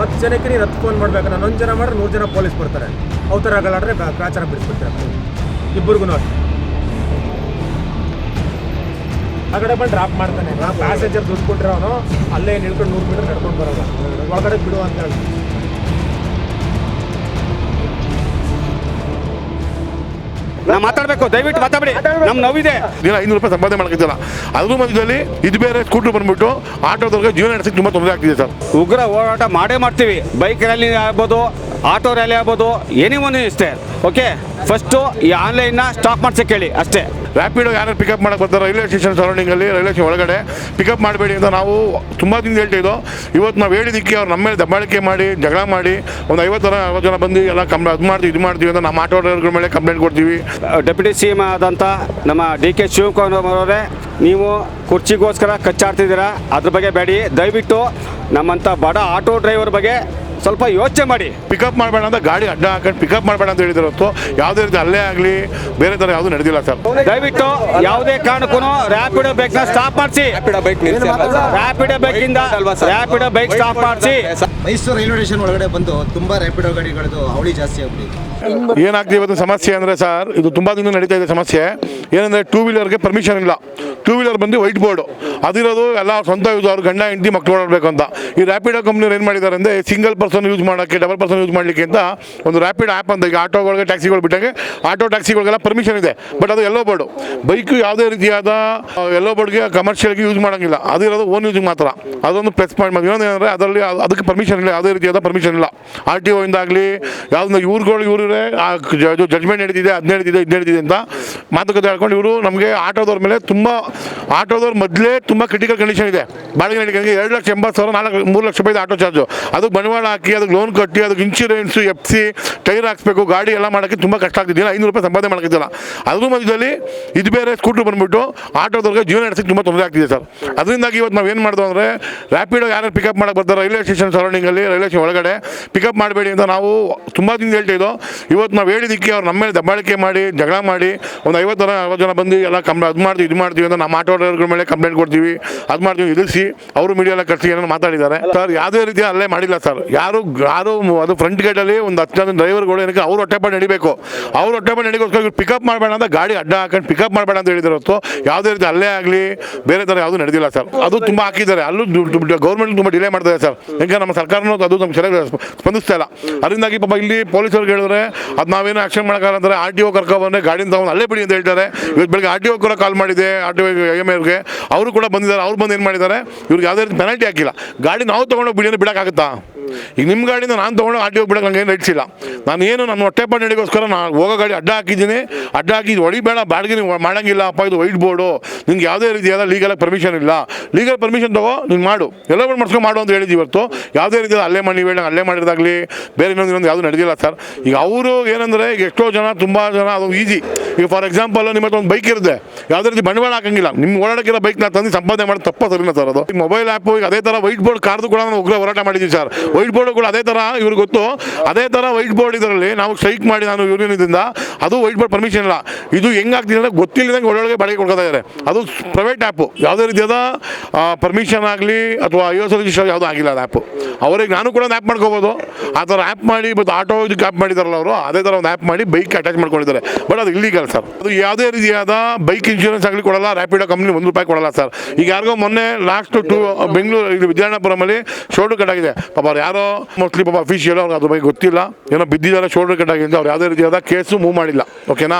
ಹತ್ತು ಜನಕ್ಕೆ ನೀನು ಹತ್ತು ಫೋನ್ ಮಾಡ್ಬೇಕು ನಾನು ಒಂದು ಜನ ಮಾಡಿದ್ರೆ ನೂರು ಜನ ಪೊಲೀಸ್ ಬರ್ತಾರೆ. ಅವು ಥರ ಆಗಲಾಡ್ರೆ ಗ್ರಾಚಾರ ಬಿಡಿಸ್ಬಿಡ್ತಾರೆ. ಇಬ್ಬರಿಗೂ ಅಷ್ಟೇ ಆ ಕಡೆ ಬಂದು ಡ್ರಾಪ್ ಮಾಡ್ತಾನೆ. ಪ್ಯಾಸೆಂಜರ್ ದುಡ್ಡು ಕೊಟ್ಟರೆ ಅವನು ಅಲ್ಲೇ ನಿಲ್ಕೊಂಡು ನೂರು ಮೀಟರ್ ನಡ್ಕೊಂಡು ಬರೋದು. ಒಳಗಡೆ ಬಿಡು ಅಂತ ಹೇಳಿ. ನಾ ಮಾತಾಡ್ಬೇಕು ದಯವಿಟ್ಟು ಮಾತಾಡಿ ನಮ್ ನೋವಿದೆ. ದಿನ ಐನೂರು ರೂಪಾಯಿ ಸಂಪಾದನೆ ಮಾಡಕ್ಕಿದ್ದಲ್ಲ. ಅದ್ರ ಮಧ್ಯದಲ್ಲಿ ಇದು ಬೇರೆ ಸ್ಕೂಟರ್ ಬಂದ್ಬಿಟ್ಟು ಆಟೋದವ್ರಿಗೆ ಜೀವನ ನಡೆಸಕ್ಕೆ ತುಂಬ ತೊಂದರೆ ಆಗ್ತಿದೆ ಸರ್. ಉಗ್ರ ಹೋರಾಟ ಮಾಡೇ ಮಾಡ್ತೀವಿ. ಬೈಕ್ ರ್ಯಾಲಿ ಆಗ್ಬೋದು ಆಟೋ ರ್ಯಾಲಿ ಆಗ್ಬೋದು ಏನೇ ಒಂದು ಇಷ್ಟೇ ಓಕೆ ಫಸ್ಟು ಈ ಆನ್ಲೈನ್ನ ಸ್ಟಾಪ್ ಮಾಡ್ಸಕ್ಕೆ ಹೇಳಿ ಅಷ್ಟೇ. ರ್ಯಾಪಿಡೋ ಯಾರು ಪಿಕಪ್ ಮಾಡಕ್ಕೆ ಬರ್ತಾರೆ ರೈಲ್ವೆ ಸ್ಟೇಷನ್ ಸರೌಂಡಿಂಗಲ್ಲಿ ರೈಲ್ವೆ ಸ್ಟೇಷನ್ ಒಳಗಡೆ ಪಿಕಪ್ ಮಾಡಬೇಡಿ ಅಂತ ನಾವು ತುಂಬ ದಿನ ಹೇಳ್ತಿದ್ದೋ ಇವತ್ತು ನಾವು ಹೇಳಿದ್ದಕ್ಕೆ ಅವ್ರು ನಮ್ಮ ಮೇಲೆ ದಬ್ಬಾಳಿಕೆ ಮಾಡಿ, ಜಗಳ ಮಾಡಿ, ಒಂದು ಐವತ್ತು ಜನ, ಅರವತ್ತು ಜನ ಬಂದು ಎಲ್ಲ ಕಂಪ್ ಅದು ಮಾಡ್ತೀವಿ, ಇದು ಮಾಡ್ತೀವಿ ಅಂತ ನಮ್ಮ ಆಟೋ ಡ್ರೈವರ್ಗಳ ಮೇಲೆ ಕಂಪ್ಲೇಂಟ್ ಕೊಡ್ತೀವಿ. ಡೆಪ್ಯೂಟಿ ಸಿ ಎಂ ಆದಂಥ ನಮ್ಮ ಡಿ ಕೆ ಶಿವಕುಮಾರ್ ಅವರೇ, ನೀವು ಕುರ್ಚಿಗೋಸ್ಕರ ಕಚ್ಚಾಡ್ತಿದ್ದೀರಾ? ಅದ್ರ ಬಗ್ಗೆ ಬೇಡಿ. ದಯವಿಟ್ಟು ನಮ್ಮಂಥ ಬಡ ಆಟೋ ಡ್ರೈವರ್ ಬಗ್ಗೆ ಸ್ವಲ್ಪ ಯೋಚನೆ ಮಾಡಿ. ಪಿಕಪ್ ಮಾಡಬೇಡ ಅಂತ ಗಾಡಿ ಅಡ್ಡ ಹಾಕೊಂಡು ಪಿಕಪ್ ಮಾಡಬೇಡ ಅಂತ ಹೇಳಿದ್ರು ಹೊತ್ತು ಯಾವುದೇ ರೀತಿ ಅಲ್ಲೇ ಆಗಲಿ ಬೇರೆ ಥರ ಯಾವುದು ನಡೆದಿಲ್ಲ ಸರ್. ದಯವಿಟ್ಟು ಯಾವುದೇ ಕಾರಣಕ್ಕೂ ರ್ಯಾಪಿಡೋ ಬೈಕ್ನ ಸ್ಟಾಪ್ ಮಾಡಿಸಿ. ಬೈಕ್ ಇಂದ ಬೈಕಿಂದ ರ್ಯಾಪಿಡೋ ಬೈಕ್ ಸ್ಟಾಪ್ ಮಾಡಿಸಿ. ಮೈಸೂರು ರೈಲ್ವೆ ಸ್ಟೇಷನ್ ಒಳಗಡೆ ಬಂದು ತುಂಬಾ ರ್ಯಾಪಿಡ್ ಗಾಡಿಗಳದ್ದು ಅವಳಿ ಜಾಸ್ತಿ ಆಗ್ಬಿಟ್ಟಿದೆ. ಏನಾಗ್ತಿದೆ ಇವತ್ತು ಸಮಸ್ಯೆ ಅಂದರೆ ಸರ್ ಇದು ತುಂಬ ದಿನ ನಡೀತಾ ಇದೆ ಸಮಸ್ಯೆ. ಏನಂದರೆ ಟೂ ವೀಲರ್ಗೆ ಪರ್ಮಿಷನ್ ಇಲ್ಲ. ಟೂ ವೀಲರ್ ಬಂದು ವೈಟ್ ಬೋರ್ಡು ಅದಿರೋದು ಎಲ್ಲ ಸ್ವಂತ ಯೂಸ್ ಅವ್ರು ಗಂಡ ಹೆಂಡತಿ ಮಕ್ಕಳು ಓಡಾಡಬೇಕು ಅಂತ. ಈ ರ್ಯಾಪಿಡೋ ಕಂಪ್ನಿಯವ್ರು ಏನು ಮಾಡಿದ್ದಾರೆ ಅಂದರೆ ಸಿಂಗಲ್ ಪರ್ಸನ್ ಯೂಸ್ ಮಾಡೋಕ್ಕೆ ಡಬಲ್ ಪರ್ಸನ್ ಯೂಸ್ ಮಾಡಲಿಕ್ಕೆ ಅಂತ ಒಂದು ರ್ಯಾಪಿಡ್ ಆ್ಯಪ್ ಅಂತ, ಈಗ ಆಟೋಗಳಿಗೆ ಟ್ಯಾಕ್ಸಿಗಳು ಬಿಟ್ಟಂಗೆ ಆಟೋ ಟ್ಯಾಕ್ಸಿಗಳಿಗೆಲ್ಲ ಪರ್ಮಿಷನ್ ಇದೆ. ಬಟ್ ಅದು ಎಲ್ಲೋ ಬೋರ್ಡು ಬೈಕು ಯಾವುದೇ ರೀತಿಯಾದ ಎಲ್ಲೋ ಬೋರ್ಡ್ಗೆ ಕಮರ್ಷಿಯಲ್ಗೆ ಯೂಸ್ ಮಾಡೋಂಗಿಲ್ಲ. ಅದಿರೋದು ಓನ್ ಯೂಸಿಗೆ ಮಾತ್ರ. ಅದೊಂದು ಪ್ರೆಸ್ ಮಾಡಿ ಇನ್ನೊಂದು ಏನಂದರೆ, ಅದರಲ್ಲಿ ಅದು- ಅದಕ್ಕೆ ಪರ್ಮಿಷನ್ ಇಲ್ಲ. ಯಾವುದೇ ರೀತಿಯಾದ ಪರ್ಮಿಷನ್ ಇಲ್ಲ. ಆರ್ ಟಿ ಒಯಿಂದಾಗಲಿ ಯಾವುದನ್ನ ಇವ್ರುಗಳು, ಇವರೇ ಜಡ್ಜ್ಮೆಂಟ್ ನಡೀತಿದೆ ಅದು ನಡೀತಿದೆ ಇದು ನಡೀತಿದೆ ಅಂತ ಮಾತುಕತೆ ಹೇಳ್ಕೊಂಡು ಇವರು ನಮಗೆ ಆಟೋದವ್ರ ಮೇಲೆ ತುಂಬ, ಆಟೋದವ್ರ ಮೊದಲೇ ತುಂಬ ಕ್ರಿಟಿಕಲ್ ಕಂಡೀಷನ್ ಇದೆ. ಬಾಡಿಗೆ ನಡಿಗೆ ಎರಡು ಲಕ್ಷ ಎಂಬತ್ತು ಸಾವಿರ, ನಾಲ್ಕು ಮೂರು ಲಕ್ಷ ರೂಪಾಯಿ ಆಟೋ ಚಾರ್ಜು ಅದಕ್ಕೆ ಬಂಡವಾಳ ಹಾಕಿ ಅದಕ್ಕೆ ಲೋನ್ ಕಟ್ಟಿ, ಅದಕ್ಕೆ ಇನ್ಶೂರೆನ್ಸು ಎಫ್ ಸಿ ಟೈರ್ ಹಾಕ್ಸ್ಬೇಕು, ಗಾಡಿ ಎಲ್ಲ ಮಾಡೋಕ್ಕೆ ತುಂಬ ಕಷ್ಟ ಆಗ್ತಿದ್ದಿಲ್ಲ. ಐನೂರು ರೂಪಾಯಿ ಸಂಪಾದನೆ ಮಾಡೋಕ್ಕಿದ್ದಿಲ್ಲ. ಅದ್ರ ಮಧ್ಯದಲ್ಲಿ ಇದು ಬೇರೆ ಸ್ಕೂಟ್ರ್ ಬಂದುಬಿಟ್ಟು ಆಟೋದವ್ರಿಗೆ ಜೀವನ ನಡೆಸಿ ತುಂಬ ತೊಂದರೆ ಆಗ್ತಿದೆ ಸರ್. ಅದರಿಂದಾಗಿ ಇವತ್ತು ನಾವು ಏನು ಮಾಡಿದ್ವು ಅಂದರೆ ರ್ಯಾಪಿಡೋ ಯಾರು ಪಿಕಪ್ ಮಾಡಕ್ಕೆ ಬರ್ತಾರೆ ರೈಲ್ವೆ ಸ್ಟೇಷನ್ ಸರೌಂಡಿಂಗಲ್ಲಿ ರೈಲ್ವೆ ಸ್ಟೇಷನ್ ಒಳಗಡೆ ಪಿಕಪ್ ಮಾಡಬೇಡಿ ಅಂತ ನಾವು ತುಂಬ ದಿನ ಹೇಳ್ತಿದ್ದೋ ಇವತ್ತು ನಾವು ಹೇಳಿದ್ದಕ್ಕೆ ಅವ್ರು ನಮ್ಮ ಮೇಲೆ ದಬ್ಬಾಳಿಕೆ ಮಾಡಿ, ಜಗಳ ಮಾಡಿ, ಒಂದು ಐವತ್ತು ಜನ, ಅರವತ್ತು ಜನ ಬಂದು ಎಲ್ಲ ಕಂಪ್ ಅದು ಮಾಡ್ತೀವಿ, ಇದು ಮಾಡ್ತೀವಿ ಅಂತ ನಮ್ಮ ಆಟೋ ಡ್ರೈವರ್ಗಳ ಮೇಲೆ ಕಂಪ್ಲೇಂಟ್ ಕೊಡ್ತೀವಿ. ಅದು ಮಾಡ್ತೀವಿ ಎದುರಿಸಿ ಅವರು ಮೀಡಿಯಾ ಕರೆಸಿ ಏನೋ ಮಾತಾಡಿದ್ದಾರೆ. ಸರ್ ಯಾವುದೇ ರೀತಿ ಅಲ್ಲೇ ಮಾಡಿಲ್ಲ ಸರ್. ಯಾರು ಯಾರು ಅದು ಫ್ರಂಟ್ ಗೇಟಲ್ಲಿ ಒಂದು ಹತ್ತು ಜನ ಡ್ರೈವರ್ಗಳು ಏನಕ್ಕೆ ಅವ್ರು ಹೊಟ್ಟೆಪಾಡು ನಡಿಬೇಕು. ಅವ್ರು ಹೊಟ್ಟೆಪಾಡು ನಡಿಗೋಸ್ಕರ ಇವ್ರು ಪಿಕಪ್ ಮಾಡಬೇಡ ಅಂತ ಗಾಡಿ ಅಡ್ಡ ಹಾಕೊಂಡು ಪಿಕಪ್ ಮಾಡಬೇಡ ಅಂತ ಹೇಳಿದ್ರು ಹೊತ್ತು ಯಾವುದೇ ರೀತಿ ಅಲ್ಲೇ ಆಗಲಿ ಬೇರೆ ಥರ ಯಾವುದೂ ನಡೆದಿಲ್ಲ ಸರ್. ಅದು ತುಂಬ ಹಾಕಿದ್ದಾರೆ. ಅಲ್ಲೂ ಗೌರ್ಮೆಂಟ್ ತುಂಬ ಡಿಲೇ ಮಾಡ್ತಾರೆ ಸರ್. ಈಗ ನಮ್ಮ ಸರ್ಕಾರನೂ ಅದು ನಮ್ಗೆ ಸರಿಯಾಗಿ ಸ್ಪಂದಿಸ್ತಾ ಇಲ್ಲ. ಅದರಿಂದಾಗಿ ಪಾಪ ಇಲ್ಲಿ ಪೊಲೀಸವ್ರಿಗೆ ಹೇಳಿದ್ರೆ ಅದು ನಾವೇನು ಆಕ್ಷನ್ ಮಾಡೋಕ್ಕಾಗಲ್ಲ ಅಂದರೆ ಆರ್ ಟಿ ಒ ಕರ್ಕೊಬಂದ್ರೆ ಗಾಡಿನ ತಗೊಂಡು ಅಲ್ಲೇ ಬಿಡಿ ಅಂತ ಹೇಳ್ತಾರೆ. ಇವತ್ತು ಬೆಳಗ್ಗೆ ಆರ್ ಟಿ ಒ ಕೂಡ ಕಾಲ್ ಮಾಡಿದೆ ಆರ್ ಟಿ ಒ ಎಂ ಎಲ್ಗೆ ಅವರು ಕೂಡ ಬಂದಿದ್ದಾರೆ, ಅವ್ರು ಬಂದು ಏನು ಮಾಡಿದ್ದಾರೆ? ಇವ್ರಿಗೆ ಯಾವುದೇ ರೀತಿ ಪೆನಾಲ್ಟಿ ಹಾಕಿಲ್ಲ. ಗಾಡಿ ನಾವು ತೊಗೊಂಡೋಗಿ ಬಿಡಿಯೋದು ಬಿಡೋಕ್ಕಾಗುತ್ತಾ? ಈಗ ನಿಮ್ಮ ಗಾಡಿನ ನಾನು ತೊಗೊಂಡು ಆರ್ ಟಿ ಒ ಬಿಡೋಕೆ ನಂಗೆ ಏನು ರೈಟ್ಸ್ ನಾನು ಏನು ನನ್ನ ಹೊಟ್ಟೆಪಾಡು ನಡೆಯೋಸ್ಕರ ನಾನು ಹೋಗೋ ಗಾಡಿ ಅಡ್ಡ ಹಾಕಿದ್ದೀನಿ. ಅಡ್ಡ ಹಾಕಿ ಇದು ಹೊಡಿಬೇಡ ಬಾಡಿಗೆ ನೀವು ಮಾಡೋಂಗಿಲ್ಲ, ಅಪ್ಪ ಇದು ವೈಟ್ ಬೋರ್ಡು. ನಿಮ್ಗೆ ಯಾವುದೇ ರೀತಿಯಾದ ಲೀಗಲ್ ಪರ್ಮಿಷನ್ ಇಲ್ಲ. ಲೀಗಲ್ ಪರ್ಮಿಷನ್ ತಗೋ, ನೀನು ಮಾಡು. ಎಲ್ಲ ಬಂದು ಮಾಡ್ಸ್ಕೊಂಡು ಮಾಡು ಅಂತ ಹೇಳಿದ್ವಿ ಇವತ್ತು. ಯಾವುದೇ ರೀತಿಯಾದ ಅಲ್ಲೇ ಮಾಡಿ ನೀವು ಅಲ್ಲೇ ಮಾಡಿದಾಗಲಿ ಬೇರೆ ಇನ್ನೊಂದು ಇನ್ನೊಂದು ಯಾವುದು ನಡೆದಿಲ್ಲ ಸರ್. ಈಗ ಅವರು ಏನಂದರೆ, ಈಗ ಎಷ್ಟೋ ಜನ, ತುಂಬ ಜನ, ಅದು ಈಸಿ ಈಗ ಫಾರ್ ಎಕ್ಸಾಂಪಲ್ ನಿಮ್ಮ ಹತ್ರ ಒಂದು ಬೈಕ್ ಇರುತ್ತೆ. ಯಾವುದೇ ರೀತಿ ಬಂಡವಾಳ ಹಾಕಂಗಿಲ್ಲ. ನಿಮ್ಮ ಓಡಾಡಕ್ಕಿರೋ ಬೈಕ್ನ ತಂದು ಸಂಪಾದನೆ ಮಾಡಿ ತಪ್ಪ ಸರಿನಾ ಸರ್ ಅದು. ಮೊಬೈಲ್ ಆ್ಯಪು ಈಗ ಅದೇ ಥರ ವೈಟ್ ಬೋರ್ಡ್ ಕಾರ್ದು ಕೂಡ ನಾನು ಉಗ್ರ ಹೋರಾಟ ಮಾಡಿದ್ದೀವಿ ಸರ್. ವೈಟ್ ಬೋರ್ಡ್ಗಳು ಅದೇ ಥರ ಇವ್ರಿಗೆ ಗೊತ್ತು. ಅದೇ ಥರ ವೈಟ್ ಬೋರ್ಡ್ ಇದರಲ್ಲಿ ನಾವು ಸ್ಟ್ರೈಕ್ ಮಾಡಿ ನಾನು ಯೂನಿಯನ್ದಿಂದ ಅದು ವೈಟ್ ಬೋರ್ಡ್ ಪರ್ಮಿಷನ್ ಇಲ್ಲ. ಇದು ಹೆಂಗಾಗ್ತಿದೆ ಅಂದರೆ ಗೊತ್ತಿಲ್ಲದಂಗೆ ಒಳಗೆ ಬಾಡಿಗೆ ಕೊಡ್ತಾ ಇದ್ದಾರೆ ಅದು ಪ್ರೈವೇಟ್ ಆ್ಯಪು ಯಾವುದೇ ರೀತಿಯಾದ ಪರ್ಮಿಷನ್ ಆಗಲಿ ಅಥವಾ ಐ ಎಸ್ ರಿಜಿಸ್ಟರ್ ಯಾವುದೂ ಆಗಿಲ್ಲ ಅದು ಆ್ಯಪು ಅವ್ರಿಗೆ ನಾನು ಕೂಡ ಒಂದು ಆ್ಯಪ್ ಮಾಡ್ಕೋಬೋದು. ಆ ಥರ ಆ್ಯಪ್ ಮಾಡಿ ಮತ್ತು ಆಟೋ ಇದಕ್ಕೆ ಆ್ಯಪ್ ಮಾಡಿದಾರಲ್ಲ ಅವರು, ಅದೇ ಥರ ಒಂದು ಆ್ಯಪ್ ಮಾಡಿ ಬೈಕ್ ಅಟ್ಯಾಚ್ ಮಾಡ್ಕೊಂಡಿದ್ದಾರೆ. ಬಟ್ ಅದು ಇಲ್ಲಿಗಲ್ ಸರ್ ಅದು ಯಾವುದೇ ರೀತಿಯಾದ ಬೈಕ್ ಇನ್ಶೂರೆನ್ಸ್ ಆಗಲಿ ಕೊಡಲ್ಲ ರ್ಯಾಪಿಡೋ ಕಂಪ್ನಿ ಒಂದು ರೂಪಾಯಿ ಕೊಡಲ್ಲ ಸರ್ ಈಗ ಯಾರಿಗೋ ಮೊನ್ನೆ ಲಾಸ್ಟ್ ಟು ಬೆಂಗಳೂರು ಇದು ವಿದ್ಯಾನಪುರಮಲ್ಲಿ ಶೋಡು ಕಟ್ ಆಗಿದೆ ಪಾಪ ಅವ್ರು ಮೋಸ್ಟ್ಲಿ ಪಾಪ ಅಫಿಷಿಯಲ್ ಅವ್ರಿಗೆ ಅದ್ರ ಬಗ್ಗೆ ಗೊತ್ತಿಲ್ಲ. ಏನೋ ಬಿದ್ದಿದ್ದಾರೆ ಶೋಲ್ಡರ್ ಕಟ್ ಅಂತ ಅವ್ರು ಯಾವುದೇ ರೀತಿಯಾದ ಕೇಸು ಮೂವ್ ಮಾಡಿಲ್ಲ. ಓಕೆನಾ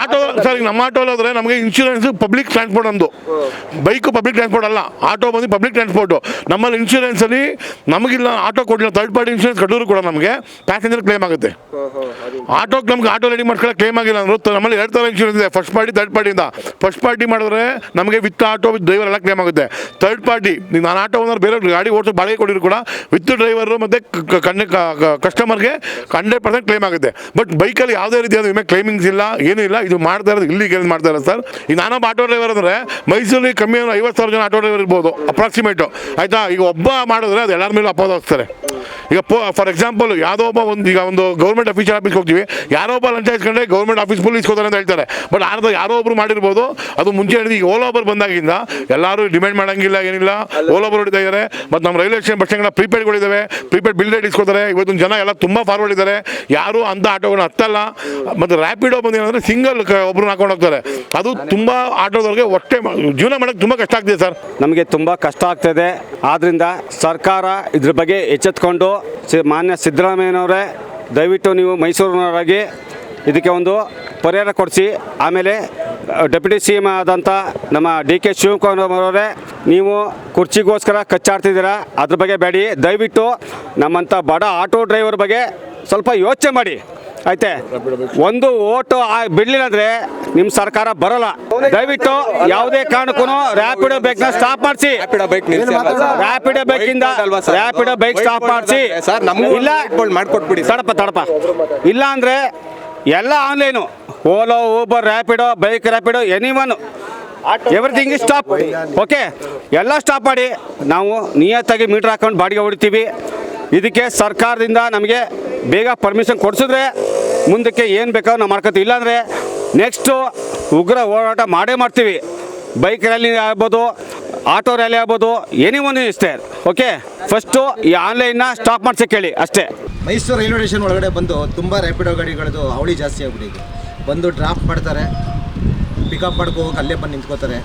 ಆಟೋ ಸರ್ ಈಗ ನಮ್ಮ ಆಟೋ ಹೋದ್ರೆ ನಮಗೆ ಇನ್ಶೂರೆನ್ಸ್ ಪಬ್ಲಿಕ್ ಟ್ರಾನ್ಸ್ಪೋರ್ಟ್ ಅಂದು. ಬೈಕ್ ಪಬ್ಲಿಕ್ ಟ್ರಾನ್ಸ್ಪೋರ್ಟ್ ಅಲ್ಲ ಆಟೋ ಬಂದು ಪಬ್ಲಿಕ್ ಟ್ರಾನ್ಸ್ಪೋರ್ಟ್ ನಮ್ಮಲ್ಲಿ ಇನ್ಶೂರೆನ್ಸ್ ಅಲ್ಲಿ ನಮಗಿಲ್ಲ ಆಟೋ ಕೊಡಲಿಲ್ಲ ತರ್ಡ್ ಪಾರ್ಟಿ ಇನ್ಶೂರೆನ್ಸ್ ಕಟ್ಟೋರು ಕೂಡ ನಮಗೆ ಪ್ಯಾಸೆಂಜರ್ ಕ್ಲೇಮ್ ಆಗುತ್ತೆ. ಆಟೋ ನಮ್ಗೆ ಆಟೋ ರೆಡಿ ಮಾಡ್ಕೊಳ್ಳೋ ಕ್ಲೇಮ್ ಆಗಿಲ್ಲ ಅಂದ್ರೆ ನಮ್ಮಲ್ಲಿ ಎರಡು ಥರ ಇನ್ಶೂರೆನ್ಸ್ ಇದೆ. ಫಸ್ಟ್ ಪಾರ್ಟಿ ತರ್ಡ್ ಪಾರ್ಟಿಯಿಂದ ಫಸ್ಟ್ ಪಾರ್ಟಿ ಮಾಡಿದ್ರೆ ನಮಗೆ ವಿತ್ ಆಟೋ ವಿತ್ ಡ್ರೈವರ್ ಎಲ್ಲ ಕ್ಲೇಮ್ ಆಗುತ್ತೆ. ಥರ್ಡ್ ಪಾರ್ಟಿ ನೀವು ನಾನು ಆಟೋ ಓನರ್ ಬೇರೆ ಗಾಡಿ ಓಡಿಸೋ ಬಾಡಿಗೆ ಕೊಡಿರು ಕೂಡ ವಿತ್ ಡ್ರೈವರು ಮತ್ತು ಕಣ್ಣು ಕಸ್ಟಮರ್ಗೆ ಹಂಡ್ರೆಡ್ ಪರ್ಸೆಂಟ್ ಕ್ಲೇಮ್ ಆಗುತ್ತೆ. ಬಟ್ ಬೈಕಲ್ಲಿ ಯಾವುದೇ ರೀತಿಯಾದ ವಿಮೆ ಕ್ಲೈಮಿಂಗ್ಸ್ ಇಲ್ಲ, ಏನೂ ಇಲ್ಲ. ಇದು ಮಾಡ್ತಾ ಇರೋದು ಇಲ್ಲಿ ಕೇಳಿ ಮಾಡ್ತಾ ಇರೋದು ಸರ್ ಈಗ ನಾನೊಬ್ಬ ಆಟೋ ಡ್ರೈವರ್ ಅಂದರೆ ಮೈಸೂರಲ್ಲಿ ಕಮ್ಮಿ ಅಂದರೆ ಐವತ್ತು ಸಾವಿರ ಜನ ಆಟೋ ಡ್ರೈವರ್ ಇರ್ಬೋದು ಅಪ್ರಾಕ್ಸಿಮೇಟು ಆಯಿತಾ? ಈಗ ಒಬ್ಬ ಮಾಡಿದ್ರೆ ಅದು ಎಲ್ಲರ ಮೇಲೂ ಅಪೋದ ಹೋಗ್ತಾರೆ ಈಗ ಫಾರ್ ಎಕ್ಸಾಂಪಲ್ ಯಾವುದೋ ಒಬ್ಬ ಒಂದು, ಈಗ ಒಂದು ಗೌರ್ಮೆಂಟ್ ಆಫೀಸರ್ ಆಫೀಸ್ಗೆ ಹೋಗ್ತೀವಿ. ಯಾರೋ ಒಬ್ಬ ಲಂಚ ಇಸ್ಕೊಂಡ್ರೆ ಗೌರ್ಮೆಂಟ್ ಆಫೀಸ್ ಫುಲ್ ಇಸ್ಕೋತಾರೆ ಅಂತ ಹೇಳ್ತಾರೆ. ಬಟ್ ಆರ್ದ ಯಾರೋ ಒಬ್ರು ಮಾಡಿರ್ಬೋದು, ಅದು ಮುಂಚೆ ಹೇಳಿದ, ಈಗ ಓಲಾ ಓಬರ್ ಬಂದಾಗಿಂದ ಎಲ್ಲರೂ ಡಿಮ್ಯಾಂಡ್ ಮಾಡಂಗಿಲ್ಲ, ಏನಿಲ್ಲ. ಓಲಾ ಓಬರ್ ಹೊಡಿತಾ ಇದ್ದಾರೆ ಮತ್ತು ನಮ್ಮ ರೈಲ್ವೆ ಸ್ಟೇಷನ್ ಬಸ್ ಸ್ಟ್ಯಾಂಡ್ ಪ್ರೀಪೇಡ್ಗಳಿದ್ದಾವೆ ಪ್ರೀಪೇಡ್ ಬಿಲ್ ರೇಟ್ ಇಸ್ಕೊತಾರೆ. ಇವತ್ತು ಜನ ಎಲ್ಲ ತುಂಬ ಫಾರ್ವರ್ಡ್ ಇದ್ದಾರೆ ಯಾರು ಅಂಥ ಆಟೋಗಳನ್ನ ಹತ್ತಲ್ಲ. ಮತ್ತು ರ್ಯಾಪಿಡೋ ಬಂದು ಏನಂದರೆ ಸಿಂಗಲ್ ಒಬ್ರನ್ನ ಹಾಕೊಂಡು ಹೋಗ್ತಾರೆ. ಅದು ತುಂಬ ಆಟೋದವ್ರಿಗೆ ಹೊಟ್ಟೆ ಜೀವನ ಮಾಡೋಕ್ಕೆ ತುಂಬ ಕಷ್ಟ ಆಗ್ತಿದೆ ಸರ್ ನಮಗೆ ತುಂಬ ಕಷ್ಟ ಆಗ್ತಾಯಿದೆ ಆದ್ದರಿಂದ ಸರ್ಕಾರ ಇದ್ರ ಬಗ್ಗೆ ಎಚ್ಚೆತ್ಕೊಂಡು ಸಿ ಮಾನ್ಯ ಸಿದ್ದರಾಮಯ್ಯನವರೇ, ದಯವಿಟ್ಟು ನೀವು ಮೈಸೂರಿನವರಾಗಿ ಇದಕ್ಕೆ ಒಂದು ಪರಿಹಾರ ಕೊಡಿಸಿ. ಆಮೇಲೆ ಡೆಪ್ಯೂಟಿ ಸಿ ಎಂ ಆದಂಥ ನಮ್ಮ ಡಿ ಕೆ ಶಿವಕುಮಾರ್ ಅವರೇ ನೀವು ಕುರ್ಚಿಗೋಸ್ಕರ ಕಚ್ಚಾಡ್ತಿದ್ದೀರಾ? ಅದ್ರ ಬಗ್ಗೆ ಬೇಡಿ. ದಯವಿಟ್ಟು ನಮ್ಮಂಥ ಬಡ ಆಟೋ ಡ್ರೈವರ್ ಬಗ್ಗೆ ಸ್ವಲ್ಪ ಯೋಚನೆ ಮಾಡಿ. ಆಯ್ತೆ. ಒಂದು ಓಟು ಬಿಡ್ಲಿಲ್ಲ ಅಂದ್ರೆ ನಿಮ್ಮ ಸರ್ಕಾರ ಬರಲ್ಲ. ದಯವಿಟ್ಟು ಯಾವುದೇ ಕಾರಣಕ್ಕೂ ರ್ಯಾಪಿಡೋ ಬೈಕ್ನ ಸ್ಟಾಪ್ ಮಾಡಿಸಿ. ರ್ಯಾಪಿಡೋ ಬೈಕ್ ಇಂದ? ರ್ಯಾಪಿಡೋ ಬೈಕ್ ಸ್ಟಾಪ್ ಮಾಡಿಸಿ. ಇಲ್ಲ ಮಾಡ್ಕೊಟ್ಬಿಡಿ. ತಡಪ ತಡಪ ಇಲ್ಲ ಅಂದ್ರೆ ಎಲ್ಲ online Ola Uber Rapido bike Rapido anyone everything is stop okay ಎಲ್ಲ ಸ್ಟಾಪ್ ಮಾಡಿ. ನಾವು ನಿಯತ್ತಾಗಿ ಮೀಟ್ರ್ ಹಾಕೊಂಡು ಬಾಡಿಗೆ ಹೊಡಿತೀವಿ. ಇದಕ್ಕೆ ಸರ್ಕಾರದಿಂದ ನಮಗೆ ಬೇಗ ಪರ್ಮಿಷನ್ ಕೊಡಿಸಿದ್ರೆ ಮುಂದಕ್ಕೆ ಏನು ಬೇಕೋ ನಾವು ಮಾಡ್ಕೊತೀವಿ. ಇಲ್ಲಾಂದರೆ ನೆಕ್ಸ್ಟು ಉಗ್ರ ಹೋರಾಟ ಮಾಡೇ ಮಾಡ್ತೀವಿ. ಬೈಕ್ ರ್ಯಾಲಿ ಆಗ್ಬೋದು ಆಟೋ ರ್ಯಾಲಿ ಆಗ್ಬೋದು ಎನಿ ಒನ್ ಇಷ್ಟೇ ಓಕೆ ಫಸ್ಟು ಈ ಆನ್ಲೈನ್ನ ಸ್ಟಾಪ್ ಮಾಡ್ಸಕ್ಕೆ ಕೇಳಿ, ಅಷ್ಟೇ. ಮೈಸೂರು ರೈಲ್ವೆ ಸ್ಟೇಷನ್ ಒಳಗಡೆ ಬಂದು ತುಂಬ ರ್ಯಾಪಿಡೋ ಗಾಡಿಗಳದ್ದು ಅವಳಿ ಜಾಸ್ತಿ ಆಗ್ಬಿಟ್ಟಿದೆ. ಬಂದು ಡ್ರಾಪ್ ಮಾಡ್ತಾರೆ ಪಿಕಪ್ ಮಾಡ್ಕೋ ಹೋಗಿ ಅಲ್ಲೇ ಬಂದು ನಿಂತ್ಕೋತಾರೆ.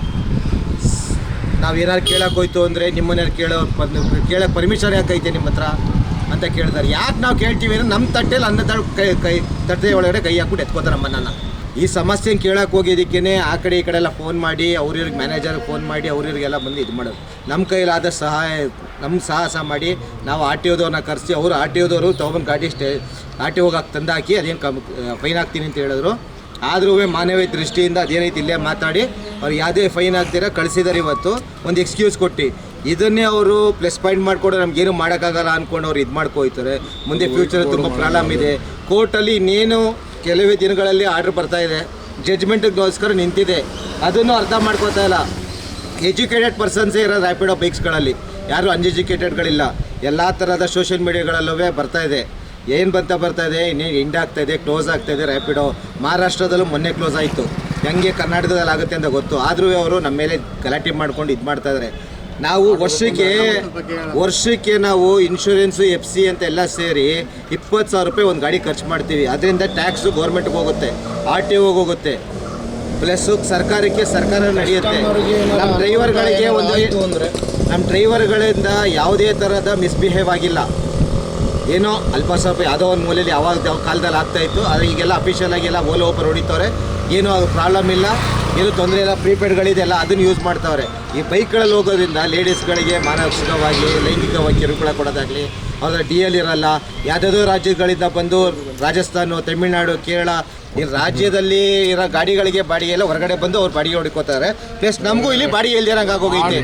ನಾವು ಏನಾದ್ರು ಕೇಳೋಕ್ಕೋಯ್ತು ಅಂದರೆ ನಿಮ್ಮನ್ನ ಕೇಳೋ ಬಂದು ಕೇಳೋಕ್ಕೆ ಪರ್ಮಿಷನ್ ಯಾಕೈತೆ ನಿಮ್ಮ ಹತ್ರ? ಅಂತ ಕೇಳ್ತಾರೆ. ಯಾಕೆ ನಾವು ಕೇಳ್ತೀವಿ ಅಂದರೆ ನಮ್ಮ ತಟ್ಟೆಲಿ ಅನ್ನ ಕೈ ಕೈ ತಟ್ಟೆ ಒಳಗಡೆ ಕೈ ಹಾಕ್ಬಿಟ್ಟು ಎತ್ಕೋತಾರೆ ನಮ್ಮನ್ನ. ಈ ಸಮಸ್ಯೆ ಕೇಳಕ್ಕೆ ಹೋಗಿದ್ದಕ್ಕೇ ಆ ಕಡೆ ಈ ಕಡೆ ಎಲ್ಲ ಫೋನ್ ಮಾಡಿ, ಅವ್ರಿವ್ರಿಗೆ ಮ್ಯಾನೇಜರ್ಗೆ ಫೋನ್ ಮಾಡಿ, ಅವ್ರಿವ್ರಿಗೆಲ್ಲ ಬಂದು ಇದು ಮಾಡೋದು. ನಮ್ಮ ಕೈಲಾದ ಸಹಾಯ ನಮ್ಮ ಸಾಹಸ ಮಾಡಿ ನಾವು ಆರ್ ಟಿ ಓದವ್ರನ್ನ ಕರೆಸಿ, ಅವರು ಆರ್ ಟಿ ಓದವರು ತೊಗೊಂಡು ಗಾಡಿ ಸ್ಟೇ, ಆರ್ ಟಿ ಓಗಾಕಿ ತಂದಾಕಿ ಅದೇನು ಕಮ್ ಫೈನ್ ಹಾಕ್ತೀನಿ ಅಂತ ಹೇಳಿದ್ರು. ಆದರೂ ಮಾನವೀಯ ದೃಷ್ಟಿಯಿಂದ ಅದೇನೈತಿ ಇಲ್ಲೇ ಮಾತಾಡಿ, ಅವ್ರು ಯಾವುದೇ ಫೈನ್ ಹಾಕ್ತೀರ ಕಳಿಸಿದಾರೆ ಇವತ್ತು. ಒಂದು ಎಕ್ಸ್ಕ್ಯೂಸ್ ಕೊಟ್ಟು. ಇದನ್ನೇ ಅವರು ಪ್ಲಸ್ ಪಾಯಿಂಟ್ ಮಾಡಿಕೊಂಡು ನಮ್ಗೇನು ಮಾಡೋಕ್ಕಾಗಲ್ಲ ಅಂದ್ಕೊಂಡು ಅವ್ರು ಇದು ಮಾಡ್ಕೋಯ್ತಾರೆ. ಮುಂದೆ ಫ್ಯೂಚರ್ ತುಂಬ ಪ್ರಾಬ್ಲಮ್ ಇದೆ. ಕೋರ್ಟಲ್ಲಿ ಇನ್ನೇನು ಕೆಲವೇ ದಿನಗಳಲ್ಲಿ ಆರ್ಡ್ರ್ ಬರ್ತಾ ಇದೆ. ಜಡ್ಜ್ಮೆಂಟ್ಗೋಸ್ಕರ ನಿಂತಿದೆ. ಅದನ್ನು ಅರ್ಥ ಮಾಡ್ಕೋತಾ ಇಲ್ಲ. ಎಜುಕೇಟೆಡ್ ಪರ್ಸನ್ಸೇ ಇರೋ ರ್ಯಾಪಿಡೋ ಬೈಕ್ಸ್ಗಳಲ್ಲಿ ಯಾರು ಅನ್ಎಜುಕೇಟೆಡ್ಗಳಿಲ್ಲ ಎಲ್ಲ ಥರದ ಸೋಷಿಯಲ್ ಮೀಡಿಯಾಗಳಲ್ಲೂ ಬರ್ತಾ ಇದೆ. ಏನು ಬಂತ ಬರ್ತಾ ಇದೆ? ಇನ್ನೇನು ಎಂಡ್ ಆಗ್ತಾ ಇದೆ? ಕ್ಲೋಸ್ ಆಗ್ತಾ ಇದೆ ರ್ಯಾಪಿಡೋ ಮಹಾರಾಷ್ಟ್ರದಲ್ಲೂ ಮೊನ್ನೆ ಕ್ಲೋಸ್ ಆಯಿತು. ಹೆಂಗೆ ಕರ್ನಾಟಕದಲ್ಲಿ ಆಗುತ್ತೆ ಅಂತ ಗೊತ್ತು. ಆದರೂ ಅವರು ನಮ್ಮ ಮೇಲೆ ಗಲಾಟೆ ಮಾಡ್ಕೊಂಡು ಇದು ಮಾಡ್ತಾ ಇದ್ದಾರೆ ನಾವು ವರ್ಷಕ್ಕೆ ವರ್ಷಕ್ಕೆ ನಾವು ಇನ್ಶೂರೆನ್ಸು ಎಫ್ ಸಿ ಅಂತ ಎಲ್ಲ ಸೇರಿ ಇಪ್ಪತ್ತು ಸಾವಿರ ರೂಪಾಯಿ ಒಂದು ಗಾಡಿ ಖರ್ಚು ಮಾಡ್ತೀವಿ. ಅದರಿಂದ ಟ್ಯಾಕ್ಸು ಗೌರ್ಮೆಂಟ್ಗೆ ಹೋಗುತ್ತೆ. ಆರ್ ಟಿ ಒಗೆ ಹೋಗುತ್ತೆ. ಪ್ಲಸ್ ಸರ್ಕಾರಕ್ಕೆ ಸರ್ಕಾರ ನಡೆಯುತ್ತೆ. ನಮ್ಮ ಡ್ರೈವರ್ಗಳಿಗೆ ಒಂದು ನಮ್ಮ ಡ್ರೈವರ್ಗಳಿಂದ ಯಾವುದೇ ಥರದ ಮಿಸ್ಬಿಹೇವ್ ಆಗಿಲ್ಲ. ಏನೋ ಅಲ್ಪ ಸ್ವಲ್ಪ ಯಾವುದೋ ಒಂದು ಮೂಲೆಯಲ್ಲಿ ಯಾವಾಗ ಯಾವ ಕಾಲದಲ್ಲಿ ಆಗ್ತಾ ಇತ್ತು ಆದರೆ ಈಗೆಲ್ಲ ಅಫಿಷಿಯಲ್ ಆಗಿ ಎಲ್ಲ ಓಲೋ ಓಪರ್ ಹೊಡಿತವ್ರೆ. ಏನೂ ಅದು ಪ್ರಾಬ್ಲಮ್ ಇಲ್ಲ. ಏನು ತೊಂದರೆ ಇಲ್ಲ ಪ್ರೀಪೇಡ್ಗಳಿದೆಲ್ಲ ಅದನ್ನು ಯೂಸ್ ಮಾಡ್ತಾವ್ರೆ. ಈ ಬೈಕ್ಗಳಲ್ಲಿ ಹೋಗೋದ್ರಿಂದ ಲೇಡೀಸ್ಗಳಿಗೆ ಮಾನಸಿಕವಾಗಿ, ಲೈಂಗಿಕವಾಗಿ ಕಿರುಕುಳ ಕೊಡೋದಾಗಲಿ, ಅವರ ಡಿ ಎಲ್ ಇರಲ್ಲ. ಯಾವುದಾದ್ರೂ ರಾಜ್ಯಗಳಿಂದ ಬಂದು ರಾಜಸ್ಥಾನ, ತಮಿಳುನಾಡು, ಕೇರಳ, ಈ ರಾಜ್ಯದಲ್ಲಿ ಇರೋ ಗಾಡಿಗಳಿಗೆ ಬಾಡಿಗೆ ಎಲ್ಲ ಹೊರಗಡೆ ಬಂದು ಅವ್ರು ಬಾಡಿಗೆ ಹೊಡ್ಕೋತಾರೆ. ಪ್ಲಸ್ ನಮಗೂ ಇಲ್ಲಿ ಬಾಡಿಗೆ ಇಲ್ದಿರಂಗೆ ಆಗೋಗೈತೆ.